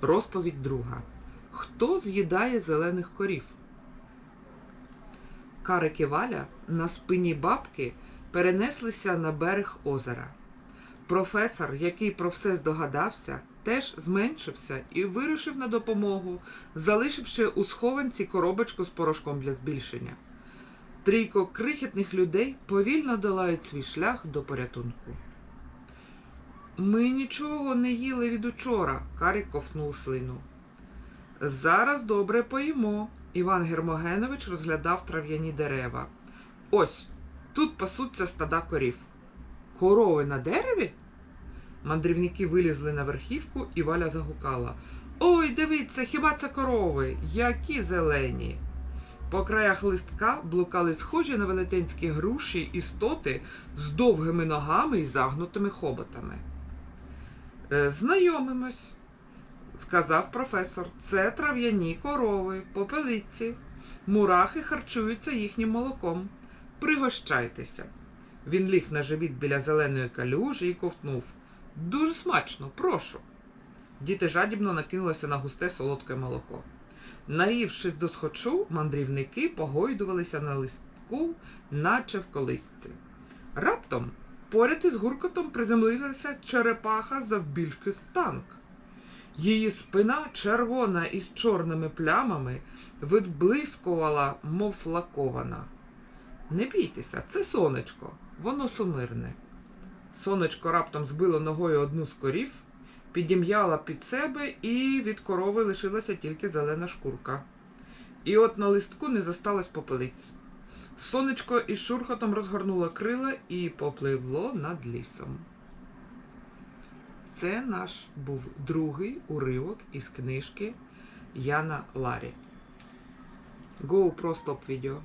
Розповідь друга. Хто з'їдає зелених корів? Карик і Валя на спині бабки перенеслися на берег озера. Професор, який про все здогадався, теж зменшився і вирушив на допомогу, залишивши у схованці коробочку з порошком для збільшення. Трійко крихітних людей повільно долають свій шлях до порятунку. Ми нічого не їли від учора, Карик ковтнув слину. Зараз добре поїмо. Іван Гермогенович розглядав трав'яні дерева. Ось тут пасуться стада корів. Корови на дереві? Мандрівники вилізли на верхівку, і Валя загукала. Ой, дивіться, хіба це корови? Які зелені. По краях листка блукали схожі на велетенські груші істоти з довгими ногами і загнутими хоботами. «Е, Знайомимось, сказав професор. Це трав'яні корови, попелиці. Мурахи харчуються їхнім молоком. Пригощайтеся. Він ліг на живіт біля зеленої калюжі і ковтнув. Дуже смачно, прошу. Діти жадібно накинулися на густе солодке молоко. Наївшись до схочу, мандрівники погойдувалися на листку, наче в колисці. Раптом поряд із гуркотом приземлилася черепаха завбільшки з танк. Її спина, червона із чорними плямами, відблискувала, мов флакована. Не бійтеся, це сонечко, воно сумирне. Сонечко раптом збило ногою одну з корів, підім'яла під себе, і від корови лишилася тільки зелена шкурка. І от на листку не засталось попелиць. Сонечко із шурхотом розгорнуло крила і попливло над лісом. Це наш був другий уривок із книжки Яна Ларі. Go просто стоп відео.